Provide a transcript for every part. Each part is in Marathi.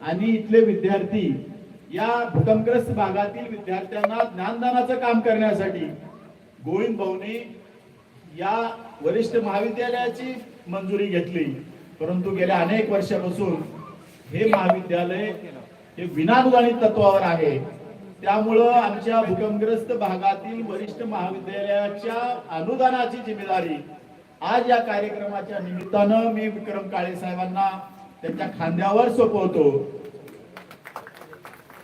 आणि इथले विद्यार्थी या भूकंपग्रस्त भागातील विद्यार्थ्यांना ज्ञानदानाचं काम करण्यासाठी गोविंद भाऊने या वरिष्ठ महाविद्यालयाची मंजुरी घेतली. परंतु गेल्या अनेक वर्षापासून हे महाविद्यालय हे विनानुदानित तत्वावर आहे. त्यामुळं आमच्या भूकंपग्रस्त भागातील वरिष्ठ महाविद्यालयाच्या अनुदानाची जिम्मेदारी आज या कार्यक्रमाच्या निमित्तानं मी विक्रम काळे साहेबांना त्यांच्या खांद्यावर सोपवतो.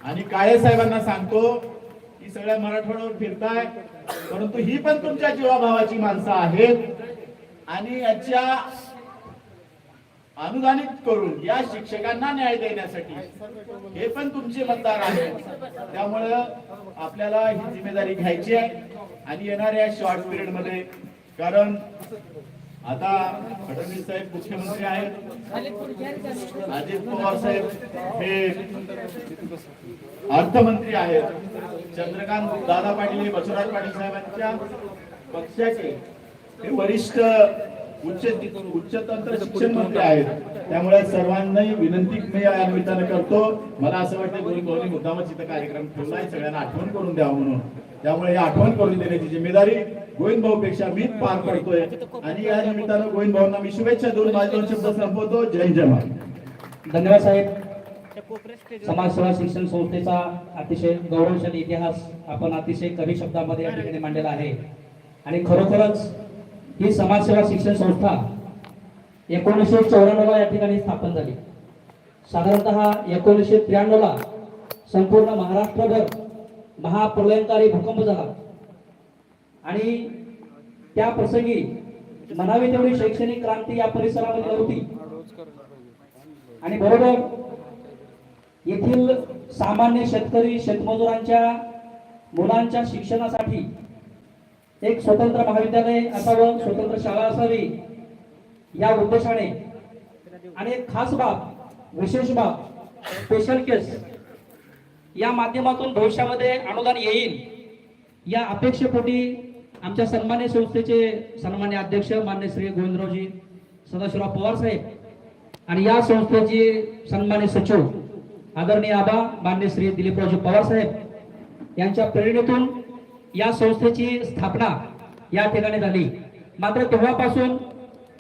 आणि काळे साहेबांना सांगतो की सगळ्या मराठवाड्यावर फिरताय परंतु ही पण तुमच्या जीवाभावाची माणसं आहेत. आणि याच्या अनुदानित करून या शिक्षकांना न्याय देण्यासाठी हे पण तुमचे मतदार आहेत. त्यामुळं आपल्याला ही जिम्मेदारी घ्यायची आहे आणि येणाऱ्या शॉर्ट पिरियडमध्ये कारण आता फडणवीस साहेब मुख्यमंत्री आहेत. अजित पवार साहेब हे अर्थमंत्री आहेत. चंद्रकांत दादा पाटील हे बसवराज पाटील साहेबांच्या पक्षाचे हे वरिष्ठ उच्च उच्चतंत्र शिक्षण मंत्री आहेत. त्यामुळे सर्वांनाही विनंती मी या निमित्तानं करतो. मला असं वाटतं दोन्ही दोन्ही मुद्दामच इथं कार्यक्रम ठेवलाय सगळ्यांना आठवण करून द्यावं म्हणून. त्यामुळे ही आठवण करून देण्याची जिम्मेदारी गोविंद भाऊ पेक्षा मीच पार पडतोय आणि या निमित्तानं गोविंद भाऊंना मी शुभेच्छा देऊन माझे दोन शब्द संपवतो. जय जय महाराज. धन्यवाद साहेब. समाजसेवा शिक्षण संस्थेचा अतिशय गौरवशाली इतिहास आपण अतिशय कमी शब्दामध्ये या ठिकाणी मांडलेला आहे. आणि खरोखरच ही समाजसेवा शिक्षण संस्था एकोणीसशे चौऱ्याण्णवला या ठिकाणी स्थापन झाली. साधारणतः एकोणीसशे त्र्याण्णवला संपूर्ण महाराष्ट्रभर महाप्रलयंकारी भूकंप झाला. आणि त्या प्रसंगी म्हणावी तेवढी शैक्षणिक क्रांती या परिसरामध्ये नव्हती. आणि बरोबर येथील सामान्य शेतकरी शेतमजुरांच्या मुलांच्या शिक्षणासाठी एक स्वतंत्र महाविद्यालय असावं स्वतंत्र शाळा असावी या उद्देशाने. आणि एक खास बाब विशेष बाब स्पेशल केस या माध्यमातून भविष्यामध्ये अनुदान येईल या अपेक्षेपोटी आमच्या सन्मान्य संस्थेचे सन्मान्य अध्यक्ष मान्य श्री गोविंदरावजी सदाशिवराव पवार साहेब आणि या संस्थेचे सन्मान्य सचिव आदरणीय आबा मान्य श्री दिलीपरावजी पवार साहेब यांच्या प्रेरणेतून या संस्थेची स्थापना या ठिकाणी झाली. मात्र तेव्हापासून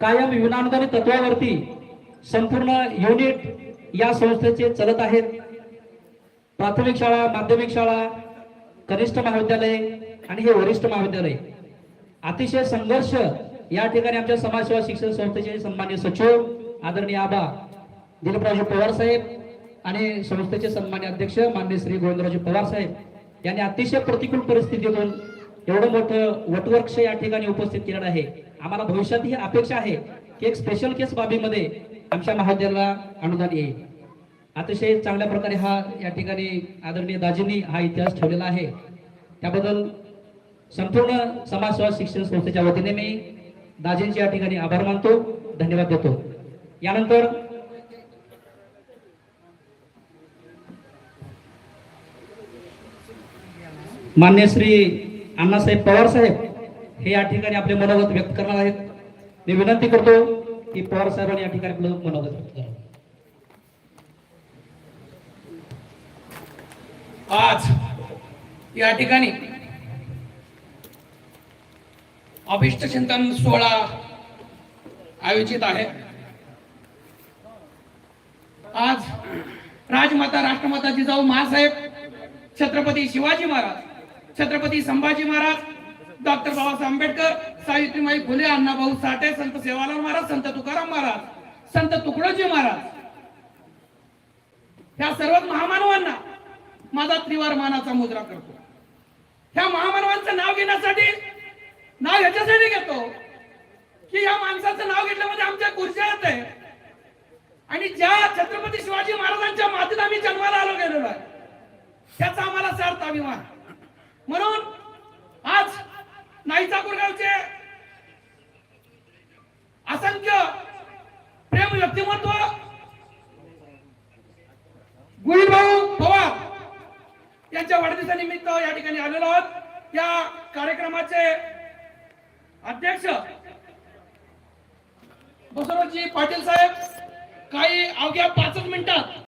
कायम विनानुदानित तत्वावरती संपूर्ण युनिट या संस्थेचे चलत आहेत. प्राथमिक शाळा माध्यमिक शाळा कनिष्ठ महाविद्यालय आणि हे वरिष्ठ महाविद्यालय. अतिशय संघर्ष या ठिकाणी आमच्या समाजसेवा शिक्षण संस्थेचे सन्मान्य सचिव आदरणीय आबा दिलीपरावजी पवार साहेब आणि संस्थेचे सन्मान्य अध्यक्ष मान्य श्री गोविंदरावजी पवार साहेब यांनी अतिशय प्रतिकूल परिस्थितीतून एवढं मोठं वटवर्क्ष या ठिकाणी उपस्थित केलेलं आहे. आम्हाला भविष्यात ही अपेक्षा आहे की एक स्पेशल केस बाबीमध्ये आमच्या महाविद्यालयाला अनुदान येईल. अतिशय चांगल्या प्रकारे हा या ठिकाणी आदरणीय दाजींनी हा इतिहास ठेवलेला आहे. त्याबद्दल संपूर्ण समाजसेवा शिक्षण संस्थेच्या वतीने मी दाजींचे या ठिकाणी आभार मानतो धन्यवाद देतो. यानंतर मान्य श्री अण्णासाहेब पवार साहेब हे या ठिकाणी आपले मनोगत व्यक्त करणार आहेत. मी विनंती करतो की पवार साहेबांनी या ठिकाणी आपलं मनोगत व्यक्त करावं. आज या ठिकाणी अभिष्ट चिंतन सोहळा आयोजित आहे. आज राजमाता राष्ट्रमाता जिजाऊ महासाहेब छत्रपती शिवाजी महाराज छत्रपती संभाजी महाराज डॉक्टर बाबासाहेब आंबेडकर सावित्रीबाई फुले अण्णाभाऊ साठे संत सेवालाल महाराज संत तुकाराम महाराज संत तुकडोजी महाराज. ह्या सर्व महामानवांना माझा त्रिवार मानाचा मुद्रा करतो. ह्या महामानवांचं नाव घेण्यासाठी नाव ह्याच्यासाठी घेतो की या माणसाचं नाव घेतल्यामध्ये म्हणजे आमच्या गुर्जात आहे. आणि ज्या छत्रपती शिवाजी महाराजांच्या मातीत आम्ही जन्माला आलो गेलेलो आहे त्याचा आम्हाला सार्थ अभिमान. म्हणून आज नाईचा गुरगावचे असंख्य प्रेम व्यक्तिमत्व गुरुभाऊ पवार यांच्या वाढदिवसानिमित्त या ठिकाणी आलेलो आहोत. या कार्यक्रमाचे अध्यक्ष बसवराजजी पाटील साहेब काही अवघ्या पाचच मिनिटात